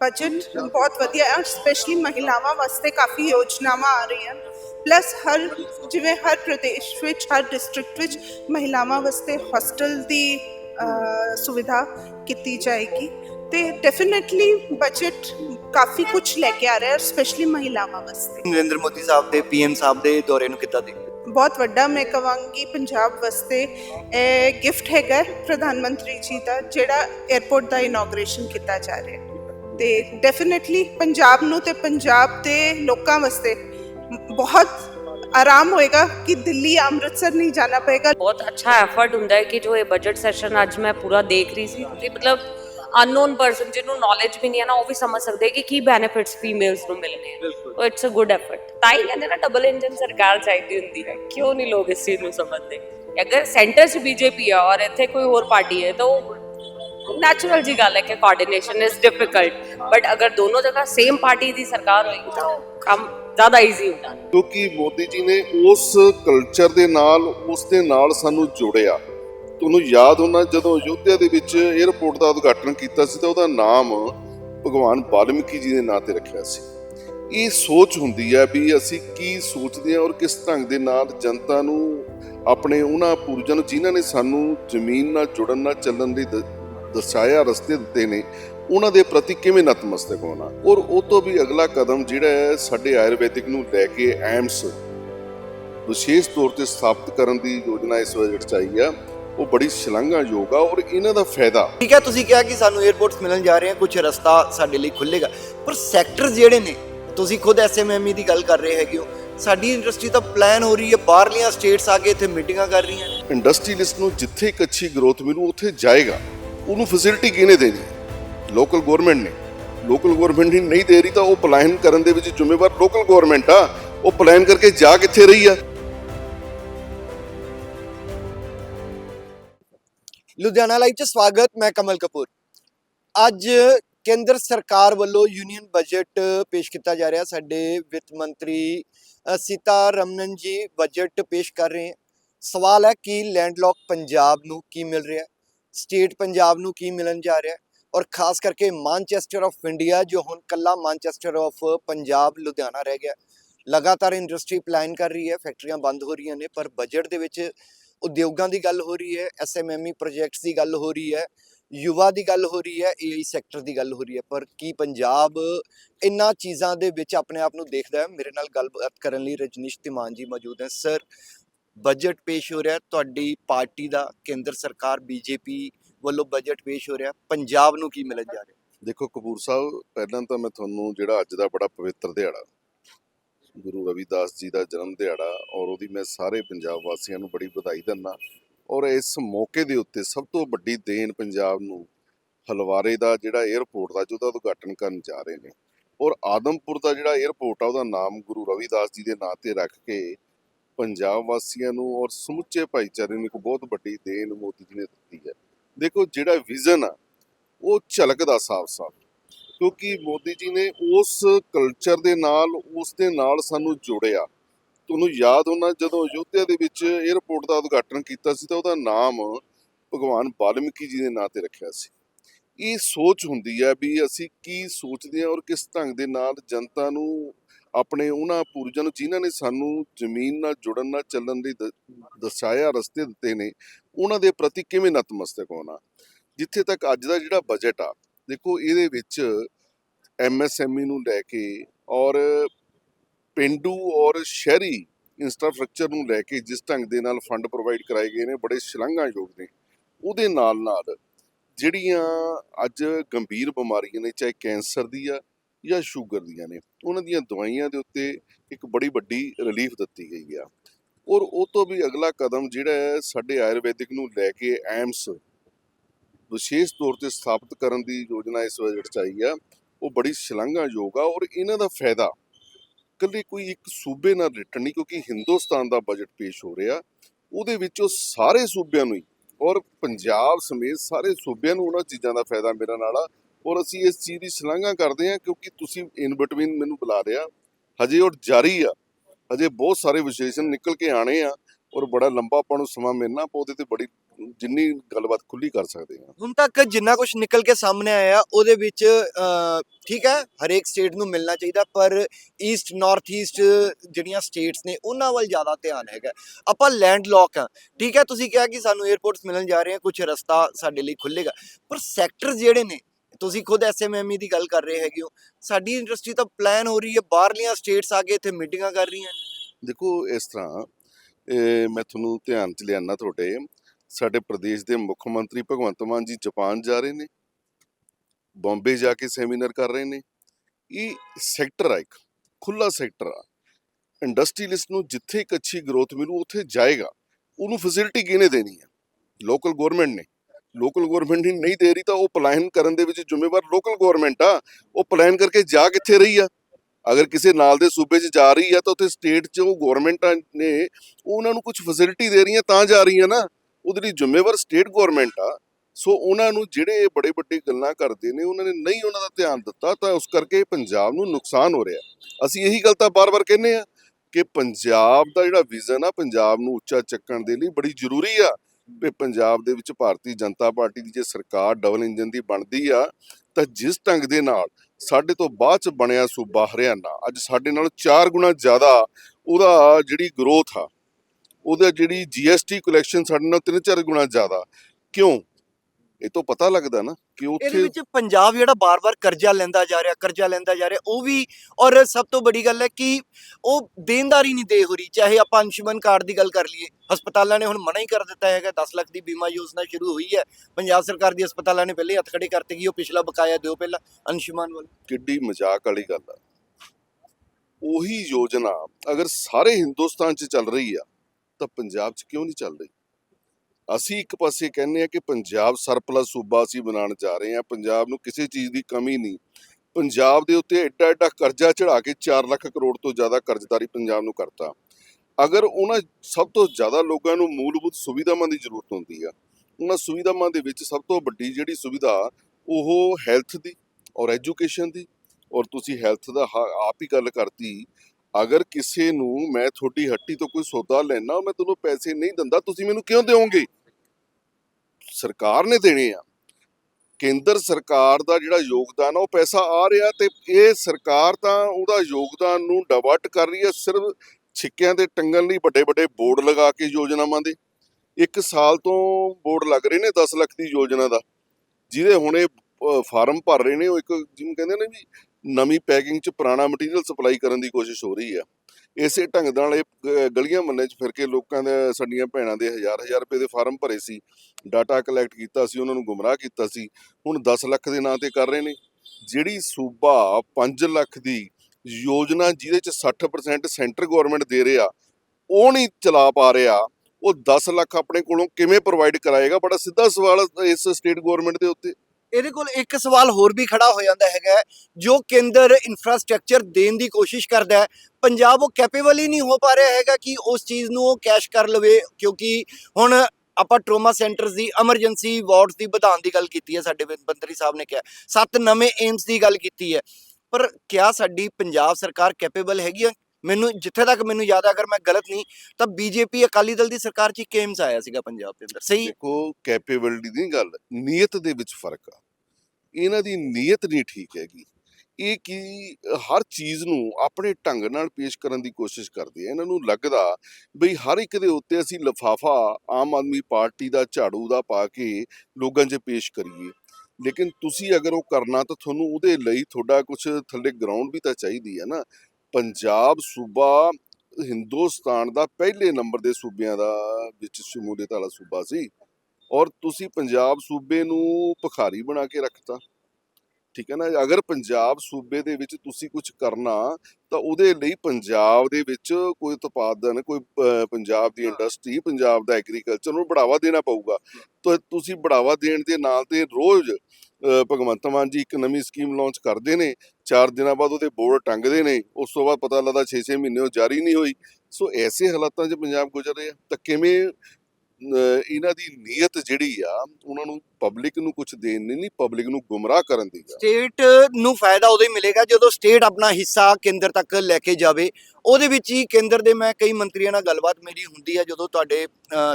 Budget ਬਹੁਤ ਵਧੀਆ ਹੈ ਸਪੈਸ਼ਲੀ ਮਹਿਲਾਵਾਂ ਵਾਸਤੇ ਕਾਫੀ ਯੋਜਨਾਵਾਂ ਆ ਰਹੀਆਂ। ਪਲੱਸ ਹਰ ਜਿਵੇਂ ਹਰ ਪ੍ਰਦੇਸ਼ ਵਿੱਚ ਹਰ ਡਿਸਟ੍ਰਿਕਟ ਵਿੱਚ ਮਹਿਲਾਵਾਂ ਵਾਸਤੇ ਹੋਸਟਲ ਦੀ ਸੁਵਿਧਾ ਕੀਤੀ ਜਾਏਗੀ। ਤੇ ਡੈਫੀਨਿਟਲੀ ਬਜਟ ਕਾਫੀ ਕੁਝ ਲੈ ਕੇ ਆ ਰਿਹਾ ਹੈ ਸਪੈਸ਼ਲੀ ਮਹਿਲਾਵਾਂ ਵਾਸਤੇ। ਨਰਿੰਦਰ ਮੋਦੀ ਸਾਹਿਬ ਦੇ ਪੀਐਮ ਸਾਹਿਬ ਦੇ ਦੌਰੇ ਨੂੰ ਕਿੱਦਾਂ ਦੇਖਦੇ ਬਹੁਤ ਵੱਡਾ ਮੈਂ ਕਵਾਂਗੀ ਪੰਜਾਬ ਵਾਸਤੇ ਇਹ ਗਿਫਟ ਹੈਗਾ ਪ੍ਰਧਾਨ ਮੰਤਰੀ ਜੀ ਦਾ ਜਿਹੜਾ 에어ਪੋਰਟ ਦਾ ਇਨੋਗ੍ਰੇਸ਼ਨ ਕੀਤਾ ਜਾ ਰਿਹਾ ਹੈ। ਤੇ ਡੈਫੀਨਿਟਲੀ ਪੰਜਾਬ ਨੂੰ ਤੇ ਪੰਜਾਬ ਦੇ ਲੋਕਾਂ ਵਾਸਤੇ ਬਹੁਤ ਆਰਾਮ ਹੋਏਗਾ ਕਿ ਦਿੱਲੀ ਅੰਮ੍ਰਿਤਸਰ ਨਹੀਂ ਜਾਣਾ ਪਏਗਾ। ਬਹੁਤ ਅੱਛਾ ਐਫਰਟ ਹੁੰਦਾ ਹੈ ਕਿ ਜੋ ਇਹ ਬਜਟ ਸੈਸ਼ਨ ਅੱਜ ਮੈਂ ਪੂਰਾ ਦੇਖ ਰਹੀ ਸੀ ਕਿ ਮਤਲਬ ਅਨਨੋਨ ਪਰਸਨ ਜਿਹਨੂੰ ਨੌਲੇਜ ਵੀ ਨਹੀਂ ਹੈ ਨਾ ਉਹ ਵੀ ਸਮਝ ਸਕਦੇ ਹੈ ਕਿ ਕੀ ਬੈਨੀਫਿਟਸ ਫੀਮੇਲਸ ਨੂੰ ਮਿਲਨੇ ਹੈ। So it's a good effort ਤਾਂ ਹੀ ਕਹਿੰਦੇ ਨਾ ਡਬਲ ਇੰਜਨ ਸਰਕਾਰ ਚਾਹੀਦੀ ਹੁੰਦੀ ਹੈ। ਕਿਉਂ ਨਹੀਂ ਲੋਕ ਇਸ ਚੀਜ਼ ਨੂੰ ਸਮਝਦੇ? ਅਗਰ ਸੈਂਟਰ 'ਚ ਬੀਜੇਪੀ ਆ ਔਰ ਇੱਥੇ ਕੋਈ ਹੋਰ ਪਾਰਟੀ ਹੈ ਤਾਂ ਉਹ ਨੈਚੁਰਲ ਜੀ ਗੱਲ ਹੈ ਕਿ ਕੋਆਰਡੀਨੇਸ਼ਨ ਇਜ਼ ਡਿਫਿਕਲਟ ਬਟ ਅਗਰ ਦੋਨੋਂ ਜਗ੍ਹਾ ਸੇਮ ਪਾਰਟੀ ਦੀ ਸਰਕਾਰ ਹੋਏਗੀ ਤਾਂ ਕੰਮ ਜ਼ਿਆਦਾ ਈਜ਼ੀ ਹੁੰਦਾ। ਕਿਉਂਕਿ ਮੋਦੀ ਜੀ ਨੇ ਉਸ ਕਲਚਰ ਦੇ ਨਾਲ, ਉਸ ਦੇ ਨਾਲ ਸਾਨੂੰ ਜੋੜਿਆ। ਤੁਹਾਨੂੰ ਯਾਦ ਹੋਣਾ, ਜਦੋਂ ਅਯੁੱਧਿਆ ਦੇ ਵਿੱਚ 에ਅਰਪੋਰਟ ਦਾ ਉਦਘਾਟਨ ਕੀਤਾ ਸੀ, ਤਾਂ ਉਹਦਾ ਨਾਮ ਭਗਵਾਨ ਵਾਲਮੀਕੀ ਜੀ ਦੇ ਨਾਂ ਤੇ ਰੱਖਿਆ ਸੀ। ਇਹ ਸੋਚ ਹੁੰਦੀ ਹੈ ਵੀ ਅਸੀਂ ਕੀ ਸੋਚਦੇ ਹਾਂ ਔਰ ਕਿਸ ਢੰਗ ਦੇ ਨਾਲ ਜਨਤਾ ਨੂੰ ਆਪਣੇ ਉਹਨਾਂ ਪੂਰਜਾਂ ਨੂੰ ਜਿਨ੍ਹਾਂ ਨੇ ਸਾਨੂੰ ਜ਼ਮੀਨ ਨਾਲ ਜੁੜਨ ਨਾਲ ਚੱਲਣ ਲਈ ਦਰਸਾਇਆ ਰਸਤੇ ਦਿੱਤੇ ਨੇ ਉਹਨਾਂ ਦੇ ਪ੍ਰਤੀ ਕਿਵੇਂ ਨਤਮਸਤਕ ਹੋਣਾ? ਔਰ ਉਹ ਤੋਂ ਵੀ ਅਗਲਾ ਕਦਮ ਜਿਹੜਾ ਹੈ ਸਾਡੇ ਆਯੁਰਵੈਦਿਕ ਨੂੰ ਲੈ ਕੇ ਐਮਸ ਵਿਸ਼ੇਸ਼ ਤੌਰ ਤੇ ਸਥਾਪਿਤ ਕਰਨ ਦੀ ਯੋਜਨਾ ਇਸ ਬਜਟ 'ਚ ਆਈ ਆ ਉਹ ਬੜੀ ਸ਼ਲਾਘਾਯੋਗ ਆ ਔਰ ਇਹਨਾਂ ਦਾ ਫਾਇਦਾ। ਠੀਕ ਹੈ ਤੁਸੀਂ ਕਿਹਾ ਕਿ ਸਾਨੂੰ 에ਅਰਪੋਰਟਸ ਮਿਲਣ ਜਾ ਰਹੇ ਹਨ ਕੁਝ ਰਸਤਾ ਸਾਡੇ ਲਈ ਖੁੱਲੇਗਾ ਪਰ ਸੈਕਟਰ ਜਿਹੜੇ ਨੇ ਤੁਸੀਂ ਖੁਦ ਐਸਐਮਐਮਈ ਦੀ ਗੱਲ ਕਰ ਰਹੇ ਹੈਗੇ ਹੋ ਸਾਡੀ ਇੰਡਸਟਰੀ ਤਾਂ ਪਲਾਨ ਹੋ ਰਹੀ ਹੈ ਬਾਹਰਲੀਆਂ ਸਟੇਟਸ ਆ ਕੇ ਇੱਥੇ ਮੀਟਿੰਗਾਂ ਕਰ ਰਹੀਆਂ ਨੇ। ਇੰਡਸਟਰੀਲਿਸਟ ਨੂੰ ਜਿੱਥੇ ਇੱਕ ਅੱਛੀ ਗਰੋਥ ਮਿਲੂ ਉੱਥੇ ਜਾਏਗਾ। ਉਹਨੂੰ ਫੈਸਿਲਿਟੀ ਕਿਹਨੇ ਦੇਣੀ ਲੋਕਲ ਗਵਰਨਮੈਂਟ ਨੇ। ਲੋਕਲ ਗਵਰਨਮੈਂਟ ਹੀ ਨਹੀਂ ਦੇ ਰਹੀ ਤਾਂ ਉਹ ਪਲਾਨ ਕਰਨ ਦੇ ਵਿੱਚ ਜ਼ਿੰਮੇਵਾਰ ਲੋਕਲ ਗਵਰਨਮੈਂਟ ਆ। ਉਹ ਪਲਾਨ ਕਰਕੇ ਜਾ ਕਿੱਥੇ ਰਹੀ ਆ? ਲੁਧਿਆਣਾ ਲਾਈਵ 'ਚ ਸਵਾਗਤ ਮੈਂ ਕਮਲ ਕਪੂਰ। ਅੱਜ ਕੇਂਦਰ ਸਰਕਾਰ ਵੱਲੋਂ ਯੂਨੀਅਨ ਬਜਟ ਪੇਸ਼ ਕੀਤਾ ਜਾ ਰਿਹਾ। ਸਾਡੇ ਵਿੱਤ ਮੰਤਰੀ ਅ, ਸੀਤਾ ਰਮਨਨ ਜੀ ਬਜਟ ਪੇਸ਼ ਕਰ ਰਹੇ ਸਵਾਲ ਹੈ ਕਿ ਲੈਂਡਲੌਕ ਪੰਜਾਬ ਨੂੰ ਕੀ ਮਿਲ ਰਿਹਾ ਸਟੇਟ ਪੰਜਾਬ ਨੂੰ ਕੀ ਮਿਲਣ ਜਾ ਰਿਹਾ ਹੈ? ਔਰ ਖਾਸ ਕਰਕੇ ਮਾਨਚੈਸਟਰ ਆਫ ਇੰਡੀਆ ਜੋ ਹੁਣ ਕੱਲਾ ਮਾਨਚੈਸਟਰ ਆਫ ਪੰਜਾਬ ਲੁਧਿਆਣਾ ਰਹਿ ਗਿਆ। ਲਗਾਤਾਰ ਇੰਡਸਟਰੀ ਪਲਾਨ ਕਰ ਰਹੀ ਹੈ ਫੈਕਟਰੀਆਂ ਬੰਦ ਹੋ ਰਹੀਆਂ ਨੇ, ਪਰ ਬਜਟ ਦੇ ਵਿੱਚ ਉਦਯੋਗਾਂ ਦੀ ਗੱਲ ਹੋ ਰਹੀ ਹੈ ਐਸਐਮਐਮਈ ਪ੍ਰੋਜੈਕਟਸ ਦੀ ਗੱਲ ਹੋ ਰਹੀ ਹੈ, ਯੁਵਾ ਦੀ ਗੱਲ ਹੋ ਰਹੀ ਹੈ ਏਆਈ ਸੈਕਟਰ ਦੀ ਗੱਲ ਹੋ ਰਹੀ ਹੈ। ਪਰ ਕੀ ਪੰਜਾਬ ਇਨ੍ਹਾਂ ਚੀਜ਼ਾਂ ਦੇ ਵਿੱਚ ਆਪਣੇ ਆਪ ਨੂੰ ਦੇਖਦਾ ਹੈ? ਮੇਰੇ ਨਾਲ ਗੱਲਬਾਤ ਕਰਨ ਲਈ ਰਜਨੀਸ਼ ਤਿਮਾਨ ਜੀ ਮੌਜੂਦ ਹੈ। ਸਰ ਬਜਟ ਪੇਸ਼ ਹੋ ਰਿਹਾ ਤੁਹਾਡੀ ਪਾਰਟੀ ਦਾ ਕੇਂਦਰ ਸਰਕਾਰ, ਬੀਜੇਪੀ ਵੱਲੋਂ ਬਜਟ ਪੇਸ਼ ਹੋ ਰਿਹਾ ਪੰਜਾਬ ਨੂੰ ਕੀ ਮਿਲਣ ਜਾ ਰਿਹਾ ਦੇਖੋ ਕਪੂਰ ਸਾਹਿਬ, ਪਹਿਲਾਂ ਤਾਂ ਮੈਂ ਤੁਹਾਨੂੰ ਜਿਹੜਾ ਅੱਜ ਦਾ ਬੜਾ ਪਵਿੱਤਰ ਦਿਹਾੜਾ, ਗੁਰੂ ਰਵਿਦਾਸ ਜੀ ਦਾ ਜਨਮ ਦਿਹਾੜਾ ਔਰ ਉਹਦੀ ਮੈਂ ਸਾਰੇ ਪੰਜਾਬ ਵਾਸੀਆਂ ਨੂੰ ਬੜੀ ਵਧਾਈ ਦਿੰਦਾ ਔਰ ਇਸ ਮੌਕੇ ਦੇ ਉੱਤੇ ਸਭ ਤੋਂ ਵੱਡੀ ਦੇਣ ਪੰਜਾਬ ਨੂੰ ਹਲਵਾਰੇ ਦਾ ਜਿਹੜਾ 에ਅਰਪੋਰਟ ਦਾ ਜਿਹਦਾ ਉਦਘਾਟਨ ਕਰਨ ਜਾ ਰਹੇ ਨੇ ਔਰ ਆਦਮਪੁਰ ਦਾ ਜਿਹੜਾ 에ਅਰਪੋਰਟ ਆ, ਉਹਦਾ ਨਾਮ ਗੁਰੂ ਰਵਿਦਾਸ ਜੀ ਦੇ ਨਾਂ ਤੇ ਰੱਖ ਕੇ ਪੰਜਾਬ ਵਾਸੀਆਂ ਨੂੰ ਔਰ ਸਮੁੱਚੇ ਭਾਈਚਾਰੇ ਨੂੰ ਇੱਕ ਬਹੁਤ ਵੱਡੀ ਦੇਣ ਮੋਦੀ ਜੀ ਨੇ ਦਿੱਤੀ ਹੈ। ਦੇਖੋ, ਜਿਹੜਾ ਵਿਜ਼ਨ ਆ, ਉਹ ਝਲਕਦਾ ਸਾਫ਼-ਸਾਫ਼, ਕਿਉਂਕਿ ਮੋਦੀ ਜੀ ਨੇ ਉਸ ਕਲਚਰ ਦੇ ਨਾਲ, ਉਸ ਦੇ ਨਾਲ ਸਾਨੂੰ ਜੋੜਿਆ। ਤੁਹਾਨੂੰ ਯਾਦ ਹੋਣਾ, ਜਦੋਂ ਅਯੁੱਧਿਆ ਦੇ ਵਿੱਚ 에ਅਰਪੋਰਟ ਦਾ ਉਦਘਾਟਨ ਕੀਤਾ ਸੀ, ਤਾਂ ਉਹਦਾ ਨਾਮ ਭਗਵਾਨ ਵਾਲਮੀਕੀ ਜੀ ਦੇ ਨਾਂ ਤੇ ਰੱਖਿਆ ਸੀ। ਇਹ ਸੋਚ ਹੁੰਦੀ ਹੈ ਵੀ ਅਸੀਂ ਕੀ ਸੋਚਦੇ ਹਾਂ ਔਰ ਕਿਸ ਢੰਗ ਦੇ ਨਾਲ ਜਨਤਾ ਨੂੰ ਆਪਣੇ ਉਹਨਾਂ ਪੂਰਜਾਂ ਨੂੰ ਜਿਨ੍ਹਾਂ ਨੇ ਸਾਨੂੰ ਜ਼ਮੀਨ ਨਾਲ ਜੁੜਨ ਨਾਲ ਚੱਲਣ ਲਈ ਦ- ਦਰਸਾਇਆ, ਰਸਤੇ ਦਿੱਤੇ ਨੇ, ਉਹਨਾਂ ਦੇ ਪ੍ਰਤੀ ਕਿਵੇਂ ਨਤਮਸਤਕ ਹੋਣਾ? ਜਿੱਥੇ ਤੱਕ ਅੱਜ ਦਾ ਜਿਹੜਾ ਬਜਟ ਆ, ਦੇਖੋ ਇਹਦੇ ਵਿੱਚ ਐਮਐਸਐਮਈ ਨੂੰ ਲੈ ਕੇ ਔਰ ਪਿੰਡੂ ਔਰ ਸ਼ਹਿਰੀ ਇਨਫਰਾਸਟ੍ਰਕਚਰ ਨੂੰ ਲੈ ਕੇ ਜਿਸ ਢੰਗ ਦੇ ਨਾਲ ਫੰਡ ਪ੍ਰੋਵਾਈਡ ਕਰਾਏ ਗਏ ਨੇ, ਬੜੇ ਸ਼ਲਾਘਾਯੋਗ ਨੇ, ਉਹਦੇ ਨਾਲ ਨਾਲ ਜਿਹੜੀਆਂ ਅੱਜ ਗੰਭੀਰ ਬਿਮਾਰੀਆਂ ਨੇ, ਚਾਹੇ ਕੈਂਸਰ ਦੀ ਆ ਜਾਂ ਸ਼ੂਗਰ ਦੀਆਂ ਨੇ, ਉਹਨਾਂ ਦੀਆਂ ਦਵਾਈਆਂ ਦੇ ਉੱਤੇ ਇੱਕ ਬੜੀ ਵੱਡੀ ਰਿਲੀਫ ਦਿੱਤੀ ਗਈ ਆ। ਔਰ ਉਹ ਤੋਂ ਵੀ ਅਗਲਾ ਕਦਮ ਜਿਹੜਾ ਹੈ, ਸਾਡੇ ਆਯੁਰਵੈਦਿਕ ਨੂੰ ਲੈ ਕੇ ਐਮਸ ਵਿਸ਼ੇਸ਼ ਤੌਰ ਤੇ ਸਥਾਪਿਤ ਕਰਨ ਦੀ ਯੋਜਨਾ ਇਸ ਬਜਟ 'ਚ ਆਈ ਆ, ਉਹ ਬੜੀ ਸ਼ਲਾਘਾਯੋਗ ਆ ਔਰ ਇਹਨਾਂ ਦਾ ਫਾਇਦਾ ਇਕੱਲੇ ਕੋਈ ਇੱਕ ਸੂਬੇ ਨਾਲ ਰਿਲੇਟਡ ਨਹੀਂ, ਕਿਉਂਕਿ ਹਿੰਦੁਸਤਾਨ ਦਾ ਬਜਟ ਪੇਸ਼ ਹੋ ਰਿਹਾ, ਉਹਦੇ ਵਿੱਚ ਉਹ ਸਾਰੇ ਸੂਬਿਆਂ ਨੂੰ ਹੀ ਔਰ ਪੰਜਾਬ ਸਮੇਤ ਸਾਰੇ ਸੂਬਿਆਂ ਨੂੰ ਉਹਨਾਂ ਚੀਜ਼ਾਂ ਦਾ ਫਾਇਦਾ ਮਿਲਣ ਵਾਲਾ ਔਰ ਅਸੀਂ ਇਸ ਚੀਜ਼ ਦੀ ਸ਼ਲਾਘਾ ਕਰਦੇ ਹਾਂ ਕਿਉਂਕਿ ਤੁਸੀਂ ਇਨ ਬਿਟਵੀਨ ਮੈਨੂੰ ਬੁਲਾ ਲਿਆ। ਹਜੇ ਉਹ ਜਾਰੀ ਆ। ਹਜੇ ਬਹੁਤ ਸਾਰੇ ਵਿਸ਼ੇਸ਼ਣ ਨਿਕਲ ਕੇ ਆਣੇ ਆ ਔਰ ਬੜਾ ਲੰਬਾ ਆਪਾਂ ਨੂੰ ਸਮਾਂ ਮਿਲਣਾ ਆਪਾਂ ਤੇ ਬੜੀ ਜਿੰਨੀ ਗੱਲਬਾਤ ਖੁੱਲੀ ਕਰ ਸਕਦੇ ਹਾਂ। ਹੁਣ ਤੱਕ ਜਿੰਨਾ ਕੁਝ ਨਿਕਲ ਕੇ ਸਾਹਮਣੇ ਆਇਆ, ਉਹਦੇ ਵਿੱਚ ਠੀਕ ਹੈ, ਹਰੇਕ ਸਟੇਟ ਨੂੰ ਮਿਲਣਾ ਚਾਹੀਦਾ, ਪਰ ਈਸਟ ਨਾਰਥ ਈਸਟ ਜਿਹੜੀਆਂ ਸਟੇਟਸ ਨੇ, ਉਹਨਾਂ ਵੱਲ ਜ਼ਿਆਦਾ ਧਿਆਨ ਹੈਗਾ। ਆਪਾਂ ਲੈਂਡ ਲੋਕ ਆ, ਠੀਕ ਹੈ, ਤੁਸੀਂ ਕਿਹਾ ਕਿ ਸਾਨੂੰ 에ਅਰਪੋਰਟਸ ਮਿਲਣ ਜਾ ਰਹੇ ਆ ਕੁਝ ਰਸਤਾ ਸਾਡੇ ਲਈ ਖੁੱਲੇਗਾ ਪਰ ਸੈਕਟਰ ਜਿਹੜੇ ਨੇ ਤੁਸੀਂ ਖੁਦ ਐਸਐਮਐਮਈ ਦੀ ਗੱਲ ਕਰ ਰਹੇ ਹੈਗੇ ਹੋ। ਸਾਡੀ ਇੰਡਸਟਰੀ ਤਾਂ ਪਲਾਨ ਹੋ ਰਹੀ ਹੈ, ਬਾਹਰਲੀਆਂ ਸਟੇਟਸ ਆ ਕੇ ਇੱਥੇ ਮੀਟਿੰਗਾਂ ਕਰ ਰਹੀਆਂ। ਦੇਖੋ, ਇਸ ਤਰ੍ਹਾਂ ਮੈਂ ਤੁਹਾਨੂੰ ਧਿਆਨ ਚ ਲਿਆਣਾ ਤੁਹਾਡੇ, ਸਾਡੇ ਪ੍ਰਦੇਸ਼ ਦੇ ਮੁੱਖ ਮੰਤਰੀ ਭਗਵੰਤ ਮਾਨ ਜੀ ਜਾਪਾਨ ਜਾ ਰਹੇ ਨੇ। ਬੰਬੇ ਜਾ ਕੇ ਸੈਮੀਨਾਰ ਕਰ ਰਹੇ ਨੇ। ਇਹ ਸੈਕਟਰ ਆ ਇੱਕ ਖੁੱਲਾ ਸੈਕਟਰ ਆ। ਇੰਡਸਟਰੀਲਿਸਟ ਨੂੰ ਜਿੱਥੇ ਇੱਕ ਅੱਛੀ ਗਰੋਥ ਮਿਲੂ, ਉੱਥੇ ਜਾਏਗਾ। ਉਹਨੂੰ ਫੈਸਿਲਿਟੀ ਕਿਹਨੇ ਦੇਣੀ ਹੈ? ਲੋਕਲ ਗਵਰਨਮੈਂਟ ਨੇ। ਲੋਕਲ ਗਵਰਨਮੈਂਟ ਹੀ ਨਹੀਂ ਦੇ ਰਹੀ ਤਾਂ ਉਹ ਪਲਾਨ ਕਰਨ ਦੇ ਵਿੱਚ ਜ਼ਿੰਮੇਵਾਰ ਲੋਕਲ ਗਵਰਨਮੈਂਟ ਆ। ਉਹ ਪਲਾਨ ਕਰਕੇ ਜਾ ਕਿੱਥੇ ਰਹੀ ਆ? ਅਗਰ ਕਿਸੇ ਨਾਲ ਦੇ ਸੂਬੇ 'ਚ ਜਾ ਰਹੀ ਆ ਤਾਂ ਉੱਥੇ ਸਟੇਟ 'ਚ ਉਹ ਗਵਰਨਮੈਂਟ ਨੇ, ਉਹ ਉਹਨਾਂ ਨੂੰ ਕੁਝ ਫੈਸਿਲਿਟੀ ਦੇ ਰਹੀਆਂ ਤਾਂ ਜਾ ਰਹੀਆਂ ਨਾ। ਉਹਦੇ ਲਈ ਜ਼ਿੰਮੇਵਾਰ ਸਟੇਟ ਗਵਰਨਮੈਂਟ ਆ, ਸੋ ਉਹਨਾਂ ਨੂੰ ਜਿਹੜੇ ਬੜੇ ਵੱਡੇ ਗੱਲਾਂ ਕਰਦੇ ਨੇ, ਉਹਨਾਂ ਨੇ ਨਹੀਂ ਉਹਨਾਂ ਦਾ ਧਿਆਨ ਦਿੱਤਾ ਤਾਂ ਉਸ ਕਰਕੇ ਪੰਜਾਬ ਨੂੰ ਨੁਕਸਾਨ ਹੋ ਰਿਹਾ। ਅਸੀਂ ਇਹੀ ਗੱਲ ਤਾਂ ਬਾਰ-ਬਾਰ ਕਹਿੰਦੇ ਆ ਕਿ ਪੰਜਾਬ ਦਾ ਜਿਹੜਾ ਵਿਜ਼ਨ ਆ, ਪੰਜਾਬ ਨੂੰ ਉੱਚਾ ਚੱਕਣ ਦੇ ਲਈ ਬੜੀ ਜ਼ਰੂਰੀ ਆ। ਪੰਜਾਬ ਦੇ ਵਿੱਚ ਭਾਰਤੀ ਜਨਤਾ ਪਾਰਟੀ ਦੀ ਜੇ ਸਰਕਾਰ ਡਬਲ ਇੰਜਨ ਦੀ ਬਣਦੀ ਆ, ਤਾਂ ਜਿਸ ਢੰਗ ਦੇ ਨਾਲ ਸਾਡੇ ਤੋਂ ਬਾਅਦ ਚ ਬਣਿਆ ਸੂਬਾ ਹਰਿਆਣਾ, ਅੱਜ ਸਾਡੇ ਨਾਲ 4 ਗੁਣਾ ਜ਼ਿਆਦਾ ਉਹਦਾ ਜਿਹੜੀ ਗਰੋਥ ਆ, ਉਹਦਾ ਜਿਹੜੀ ਜੀਐਸਟੀ ਕਲੈਕਸ਼ਨ ਸਾਡੇ ਨਾਲ 3-4 ਗੁਣਾ ਜ਼ਿਆਦਾ। ਕਿਉਂ? ਇਹ ਤੋਂ ਪਤਾ ਲੱਗਦਾ ਨਾ ਕਿ ਇਹਦੇ ਉੱਥੇ ਵਿੱਚ ਪੰਜਾਬ ਜਿਹੜਾ ਬਾਰ-ਬਾਰ ਕਰਜ਼ਾ ਲੈਂਦਾ ਜਾ ਰਿਹਾ ਕਰਜ਼ਾ ਲੈਂਦਾ ਜਾ ਰਿਹਾ ਉਹ ਵੀ ਔਰ ਸਭ ਤੋਂ ਵੱਡੀ ਗੱਲ ਹੈ ਕਿ ਉਹ ਦੇਣਦਾਰੀ ਨਹੀਂ ਦੇ ਹੋ ਰਹੀ ਚਾਹੇ ਆਪਾਂ ਅੰਸ਼ੁਮਨ ਕਾਰਡ ਦੀ ਗੱਲ ਕਰ ਲਈਏ ਹਸਪਤਾਲਾਂ ਨੇ ਹੁਣ ਮਨਾ ਹੀ ਕਰ ਦਿੱਤਾ ਹੈਗਾ 10 ਲੱਖ ਦੀ ਬੀਮਾ ਯੋਜਨਾ ਸ਼ੁਰੂ ਹੋਈ ਹੈ ਪੰਜਾਬ ਸਰਕਾਰ ਦੀ ਹਸਪਤਾਲਾਂ ਨੇ ਪਹਿਲੇ ਹੱਥ ਖੜੇ ਕਰਤੇ ਕਿ ਉਹ ਪਿਛਲਾ ਬਕਾਇਆ ਦਿਓ ਪਹਿਲਾਂ ਅੰਸ਼ੁਮਨ ਵੱਲ। ਕਿੱਡੀ ਮਜ਼ਾਕ ਵਾਲੀ ਗੱਲ ਆ। ਉਹੀ ਯੋਜਨਾ ਅਗਰ ਸਾਰੇ ਹਿੰਦੁਸਤਾਨ 'ਚ ਚੱਲ ਰਹੀ ਆ ਤਾਂ ਪੰਜਾਬ 'ਚ ਕਿਉਂ ਨਹੀਂ ਚੱਲ ਰਹੀ? ਅਸੀਂ ਇੱਕ ਪਾਸੇ ਕਹਿੰਦੇ ਆ ਕਿ ਪੰਜਾਬ ਸਰਪਲਸ ਸੂਬਾ ਅਸੀਂ ਬਣਾਉਣ ਜਾ ਰਹੇ ਆ ਪੰਜਾਬ ਨੂੰ ਕਿਸੇ ਚੀਜ਼ ਦੀ ਕਮੀ ਨਹੀਂ। ਪੰਜਾਬ ਦੇ ਉੱਤੇ ਐਡਾ ਐਡਾ ਕਰਜ਼ਾ ਚੜਾ ਕੇ 4 ਲੱਖ ਕਰੋੜ ਤੋਂ ਜ਼ਿਆਦਾ ਕਰਜ਼ਦਾਰੀ ਪੰਜਾਬ ਨੂੰ ਕਰਤਾ। ਅਗਰ ਉਹਨਾਂ ਸਭ ਤੋਂ ਜ਼ਿਆਦਾ ਲੋਕਾਂ ਨੂੰ ਮੂਲਭੂਤ ਸੁਵਿਧਾਵਾਂ ਦੀ ਜ਼ਰੂਰਤ ਹੁੰਦੀ ਆ, ਉਹਨਾਂ ਸੁਵਿਧਾਵਾਂ ਦੇ ਵਿੱਚ ਸਭ ਤੋਂ ਵੱਡੀ ਜਿਹੜੀ ਸੁਵਿਧਾ ਉਹ ਹੈਲਥ ਦੀ ਔਰ ਐਜੂਕੇਸ਼ਨ ਦੀ। ਔਰ ਤੁਸੀਂ ਹੈਲਥ ਦਾ ਹਾ- ਆਪ ਹੀ ਗੱਲ ਕਰਤੀ, ਅਗਰ ਕਿਸੇ ਨੂੰ ਮੈਂ ਤੁਹਾਡੀ ਹੱਟੀ ਤੋਂ ਕੋਈ ਸੌਦਾ ਲੈਣਾ ਮੈਂ ਤੁਹਾਨੂੰ ਪੈਸੇ ਨਹੀਂ ਦਿੰਦਾ, ਤੁਸੀਂ ਮੈਨੂੰ ਕਿਉਂ ਦਿਓਗੇ? ਸਰਕਾਰ ਨੇ ਦੇਣੇ ਆ। ਕੇਂਦਰ ਸਰਕਾਰ ਦਾ ਜਿਹੜਾ ਯੋਗਦਾਨ ਆ, ਉਹ ਪੈਸਾ ਆ ਰਿਹਾ ਤੇ ਇਹ ਸਰਕਾਰ ਤਾਂ ਉਹਦਾ ਯੋਗਦਾਨ ਨੂੰ ਡਾਇਵਰਟ ਕਰ ਰਹੀ ਹੈ ਸਿਰਫ ਛਿੱਕਿਆਂ ਦੇ ਟੰਗਣ ਲਈ ਵੱਡੇ ਵੱਡੇ ਬੋਰਡ ਲਗਾ ਕੇ ਯੋਜਨਾਵਾਂ ਦੇ। ਇੱਕ ਸਾਲ ਤੋਂ ਬੋਰਡ ਲੱਗ ਰਹੇ ਨੇ 10 ਲੱਖ ਦੀ ਯੋਜਨਾ ਦਾ। ਜਿਹਦੇ ਹੁਣੇ ਫਾਰਮ ਭਰ ਰਹੇ ਨੇ, ਉਹ ਇੱਕ ਜਿਵੇਂ ਕਹਿੰਦੇ ਨੇ ਵੀ ਨਵੀਂ ਪੈਕਿੰਗ 'ਚ ਪੁਰਾਣਾ ਮਟੀਰੀਅਲ ਸਪਲਾਈ ਕਰਨ ਦੀ ਕੋਸ਼ਿਸ਼ ਹੋ ਰਹੀ ਆ। ਇਸੇ ਢੰਗ ਨਾਲ ਇਹ ਗ- ਗਲੀਆਂ ਮੰਨੇ 'ਚ ਫਿਰ ਕੇ ਲੋਕਾਂ ਦੇ, ਸਾਡੀਆਂ ਭੈਣਾਂ ਦੇ ਹਜ਼ਾਰ ਹਜ਼ਾਰ ਰੁਪਏ ਦੇ ਫਾਰਮ ਭਰੇ ਸੀ। ਡਾਟਾ ਕਲੈਕਟ ਕੀਤਾ ਸੀ, ਉਹਨਾਂ ਨੂੰ ਗੁੰਮਰਾਹ ਕੀਤਾ ਸੀ। ਹੁਣ 10 ਲੱਖ ਦੇ ਨਾਂ ਤੇ ਕਰ ਰਹੇ ਨੇ। ਜਿਹੜੀ ਸੂਬਾ 5 ਲੱਖ ਦੀ ਯੋਜਨਾ ਜਿਹਦੇ 'ਚ 60% ਸੈਂਟਰ ਗਵਰਨਮੈਂਟ ਦੇ ਰਿਹਾ, ਉਹ ਨਹੀਂ ਚਲਾ ਪਾ ਰਿਹਾ, ਉਹ 10 ਲੱਖ ਆਪਣੇ ਕੋਲੋਂ ਕਿਵੇਂ ਪ੍ਰੋਵਾਈਡ ਕਰਾਏਗਾ? ਬੜਾ ਸਿੱਧਾ ਸਵਾਲ ਇਸ ਸਟੇਟ ਗਵਰਨਮੈਂਟ ਦੇ ਉੱਤੇ। ਇਹਦੇ ਕੋਲ ਇੱਕ ਸਵਾਲ ਹੋਰ ਵੀ ਖੜਾ ਹੋ ਜਾਂਦਾ ਹੈਗਾ ਜੋ ਕੇਂਦਰ ਇਨਫਰਾਸਟ੍ਰਕਚਰ ਦੇਣ ਦੀ ਕੋਸ਼ਿਸ਼ ਕਰਦਾ ਹੈ। ਪੰਜਾਬ ਉਹ ਕੈਪੇਬਲ ਹੀ ਨਹੀਂ ਹੋ ਪਾ ਰਿਹਾ ਹੈਗਾ ਕਿ ਉਸ ਚੀਜ਼ ਨੂੰ ਉਹ ਕੈਸ਼ ਕਰ ਲਵੇ, ਕਿਉਂਕਿ ਹੁਣ ਆਪਾਂ ਟਰੋਮਾ ਸੈਂਟਰਸ ਦੀ ਐਮਰਜੈਂਸੀ ਵਾਰਡਸ ਦੀ ਵਧਾਉਣ ਦੀ ਗੱਲ ਕੀਤੀ ਹੈ, ਸਾਡੇ ਮੰਤਰੀ ਸਾਹਿਬ ਨੇ ਕਿਹਾ। ਸੱਤ ਨਵੇਂ ਏਮਸ ਦੀ ਗੱਲ ਕੀਤੀ ਹੈ। ਪਰ ਕਿਆ ਸਾਡੀ ਪੰਜਾਬ ਸਰਕਾਰ ਕੈਪੇਬਲ ਹੈਗੀ ਹੈ? ਮੈਨੂੰ ਜਿੱਥੇ ਤੱਕ ਮੈਨੂੰ ਯਾਦ ਹੈ, ਅਗਰ ਮੈਂ ਗਲਤ ਨਹੀਂ, ਤਾਂ ਬੀਜੇਪੀ ਅਕਾਲੀ ਦਲ ਦੀ ਸਰਕਾਰ 'ਚ ਇੱਕ ਆਇਆ ਸੀਗਾ ਪੰਜਾਬ ਦੇ ਅੰਦਰ। ਸਹੀ? ਦੇਖੋ ਕੈਪੇਬਿਲਿਟੀ ਦੀ ਗੱਲ, ਨੀਅਤ ਦੇ ਵਿੱਚ ਫ਼ਰਕ ਆ। ਇਹਨਾਂ ਦੀ ਨੀਅਤ ਨਹੀਂ ਠੀਕ ਹੈਗੀ। ਇਹ ਕੀ, ਹਰ ਚੀਜ਼ ਨੂੰ ਆਪਣੇ ਢੰਗ ਨਾਲ ਪੇਸ਼ ਕਰਨ ਦੀ ਕੋਸ਼ਿਸ਼ ਕਰਦੇ ਆ। ਇਹਨਾਂ ਨੂੰ ਲੱਗਦਾ ਬਈ ਹਰ ਇੱਕ ਦੇ ਉੱਤੇ ਅਸੀਂ ਲਫਾਫਾ ਆਮ ਆਦਮੀ ਪਾਰਟੀ ਦਾ ਝਾੜੂ ਦਾ ਪਾ ਕੇ ਲੋਕਾਂ 'ਚ ਪੇਸ਼ ਕਰੀਏ। ਲੇਕਿਨ ਤੁਸੀਂ ਅਗਰ ਉਹ ਕਰਨਾ ਤਾਂ ਤੁਹਾਨੂੰ ਉਹਦੇ ਲਈ ਤੁਹਾਡਾ ਕੁਝ ਥੱਲੇ ਗਰਾਊਂਡ ਵੀ ਤਾਂ ਚਾਹੀਦੀ ਹੈ ਨਾ। ਪੰਜਾਬ ਸੂਬਾ ਹਿੰਦੁਸਤਾਨ ਦਾ ਪਹਿਲੇ ਨੰਬਰ ਦੇ ਸੂਬਿਆਂ ਦਾ, ਵਿੱਚ ਸ਼ਮੂਲੀਅਤ ਵਾਲਾ ਸੂਬਾ ਸੀ। ਔਰ ਤੁਸੀਂ ਪੰਜਾਬ ਸੂਬੇ ਨੂੰ ਭਿਖਾਰੀ ਬਣਾ ਕੇ ਰੱਖਤਾ। ਠੀਕ ਹੈ ਨਾ? ਅਗਰ ਪੰਜਾਬ ਸੂਬੇ ਦੇ ਵਿੱਚ ਤੁਸੀਂ ਕੁਝ ਕਰਨਾ, ਤਾਂ ਉਹਦੇ ਲਈ ਪੰਜਾਬ ਦੇ ਵਿੱਚ ਕੋਈ ਉਤਪਾਦਨ, ਕੋਈ ਪੰਜਾਬ ਦੀ ਇੰਡਸਟਰੀ ਪੰਜਾਬ ਦਾ ਐਗਰੀਕਲਚਰ ਨੂੰ ਬੜਾਵਾ ਦੇਣਾ ਪਊਗਾ। ਤਾਂ ਤੁਸੀਂ ਬੜਾਵਾ ਦੇਣ ਦੇ ਨਾਲ ਤੇ ਰੋਜ਼ ਭਗਵੰਤ ਮਾਨ ਜੀ ਇੱਕ ਨਵੀਂ ਸਕੀਮ ਲਾਂਚ ਕਰਦੇ ਨੇ, ਚਾਰ ਦਿਨਾਂ ਬਾਅਦ ਉਹਦੇ ਬੋਰਡ ਟੰਗਦੇ ਨੇ, ਉਸ ਤੋਂ ਬਾਅਦ ਪਤਾ ਲੱਗਦਾ 6-6 ਮਹੀਨੇ ਉਹ ਜਾਰੀ ਨਹੀਂ ਹੋਈ। ਸੋ ਐਸੇ ਹਾਲਾਤਾਂ 'ਚ ਪੰਜਾਬ ਗੁਜ਼ਰ ਰਿਹਾ। ਤਾਂ ਕਿਵੇਂ ਇਹਨਾਂ ਦੀ ਨੀਅਤ ਜਿਹੜੀ ਆ ਉਹਨਾਂ ਨੂੰ ਪਬਲਿਕ ਨੂੰ ਕੁਝ ਦੇਣ ਨਹੀਂ ਨਹੀਂ ਪਬਲਿਕ ਨੂੰ ਗੁੰਮਰਾਹ ਕਰਨ ਦੀ ਆ। ਸਟੇਟ ਨੂੰ ਫਾਇਦਾ ਉਦੋਂ ਹੀ ਮਿਲੇਗਾ ਜਦੋਂ ਸਟੇਟ ਆਪਣਾ ਹਿੱਸਾ ਕੇਂਦਰ ਤੱਕ ਲੈ ਕੇ ਜਾਵੇ। ਉਹਦੇ ਵਿੱਚ ਹੀ ਕੇਂਦਰ ਦੇ ਮੈਂ ਕਈ ਮੰਤਰੀਆਂ ਨਾਲ ਗੱਲਬਾਤ ਮੇਰੀ ਹੁੰਦੀ ਹੈ ਜਦੋਂ ਤੁਹਾਡੇ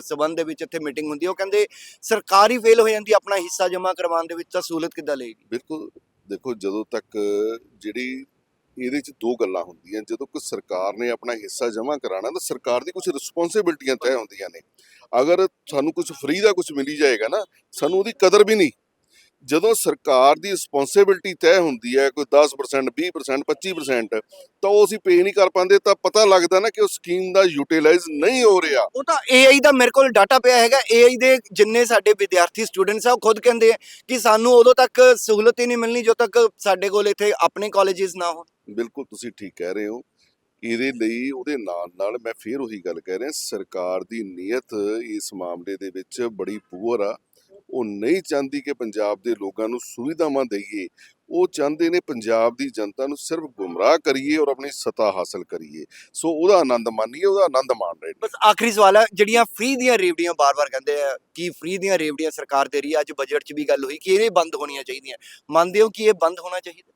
ਸਬੰਧ ਦੇ ਵਿੱਚ ਇੱਥੇ ਮੀਟਿੰਗ ਹੁੰਦੀ ਹੈ ਉਹ ਕਹਿੰਦੇ ਸਰਕਾਰ ਫੇਲ ਹੋ ਜਾਂਦੀ ਆਪਣਾ ਹਿੱਸਾ ਜਮ੍ਹਾਂ ਕਰਵਾਉਣ ਦੇ ਵਿੱਚ ਤਾਂ ਸਹੂਲਤ ਕਿੱਦਾਂ ਲਏਗੀ? ਬਿਲਕੁਲ ਦੇਖੋ ਜਦੋਂ ਤੱਕ ਜਿਹੜੀ ਇਹਦੇ ਚ ਦੋ ਗੱਲਾਂ ਹੁੰਦੀਆਂ। ਜਦੋਂ ਕੋਈ ਸਰਕਾਰ ਨੇ ਆਪਣਾ ਹਿੱਸਾ ਜਮ੍ਹਾਂ ਕਰਾਣਾ ਤਾਂ ਸਰਕਾਰ ਦੀ ਕੁਝ ਰਿਸਪੌਂਸਿਬਿਲਟੀਆਂ ਤੈਅ ਹੁੰਦੀਆਂ ਨੇ। ਅਗਰ ਸਾਨੂੰ ਕੁਝ ਫ੍ਰੀ ਦਾ ਕੁਝ ਮਿਲੀ ਜਾਏਗਾ ਨਾ, ਸਾਨੂੰ ਉਹਦੀ ਕਦਰ ਵੀ ਨਹੀਂ। ਜਦੋਂ ਸਰਕਾਰ ਦੀ ਰਿਸਪੌਂਸਿਬਿਲਟੀ ਤੈਅ ਹੁੰਦੀ ਹੈ, ਕੋਈ 10% 20% 25% ਤਾਂ ਉਹ ਅਸੀਂ ਪੇ ਨਹੀਂ ਕਰ ਪਾਉਂਦੇ, ਤਾਂ ਪਤਾ ਲੱਗਦਾ ਨਾ ਕਿ ਉਹ ਸਕੀਮ ਦਾ ਯੂਟਿਲਾਈਜ਼ ਨਹੀਂ ਹੋ ਰਿਹਾ। ਉਹ ਤਾਂ AI ਦਾ ਮੇਰੇ ਕੋਲ ਡਾਟਾ ਪਿਆ ਹੈਗਾ। AI ਦੇ ਜਿੰਨੇ ਸਾਡੇ ਵਿਦਿਆਰਥੀ ਸਟੂਡੈਂਟਸ ਆ, ਉਹ ਖੁਦ ਕਹਿੰਦੇ ਆ ਕਿ ਸਾਨੂੰ ਉਦੋਂ ਤੱਕ ਸਹੂਲਤ ਹੀ ਨਹੀਂ ਮਿਲਣੀ, ਜਦੋਂ ਤੱਕ ਸਾਡੇ ਕੋਲ ਇੱਥੇ ਆਪਣੇ ਕਾਲਜਸ ਨਾ ਹੋਣ। ਬਿਲਕੁਲ ਤੁਸੀਂ ਠੀਕ ਕਹਿ ਰਹੇ ਹੋ। ਇਹਦੇ ਲਈ, ਉਹਦੇ ਨਾਲ ਨਾਲ ਮੈਂ ਫੇਰ ਉਹੀ ਗੱਲ ਕਹਿ ਰਿਹਾ, ਸਰਕਾਰ ਦੀ ਨੀਅਤ ਇਸ ਮਾਮਲੇ ਦੇ ਵਿੱਚ ਬੜੀ ਪੂਰ ਆ। ਉਹ ਨਹੀਂ ਚਾਹੁੰਦੀ ਕਿ ਪੰਜਾਬ ਦੇ ਲੋਕਾਂ ਨੂੰ ਸੁਵਿਧਾਵਾਂ ਦਈਏ। ਉਹ ਚਾਹੁੰਦੇ ਨੇ ਪੰਜਾਬ ਦੀ ਜਨਤਾ ਨੂੰ ਸਿਰਫ ਗੁੰਮਰਾਹ ਕਰੀਏ ਔਰ ਆਪਣੀ ਸਤਾ ਹਾਸਲ ਕਰੀਏ। ਸੋ ਉਹਦਾ ਆਨੰਦ ਮਾਨੀਏ, ਉਹਦਾ ਆਨੰਦ ਮਾਣ ਰਹੇ ਬਸ ਆਖਰੀ ਸਵਾਲ ਹੈ ਜਿਹੜੀਆਂ ਫ੍ਰੀ ਦੀਆਂ ਰੇਵੜੀਆਂ ਬਾਰ-ਬਾਰ ਕਹਿੰਦੇ ਆ ਕਿ ਫ੍ਰੀ ਦੀਆਂ ਰੇਵੜੀਆਂ ਸਰਕਾਰ ਦੇ ਰਹੀ ਹੈ ਅੱਜ ਬਜਟ 'ਚ ਵੀ ਗੱਲ ਹੋਈ ਕਿ ਇਹ ਬੰਦ ਹੋਣੀਆਂ ਚਾਹੀਦੀਆਂ। ਮੰਨਦੇ ਹੋ ਕਿ ਇਹ ਬੰਦ ਹੋਣਾ ਚਾਹੀਦਾ?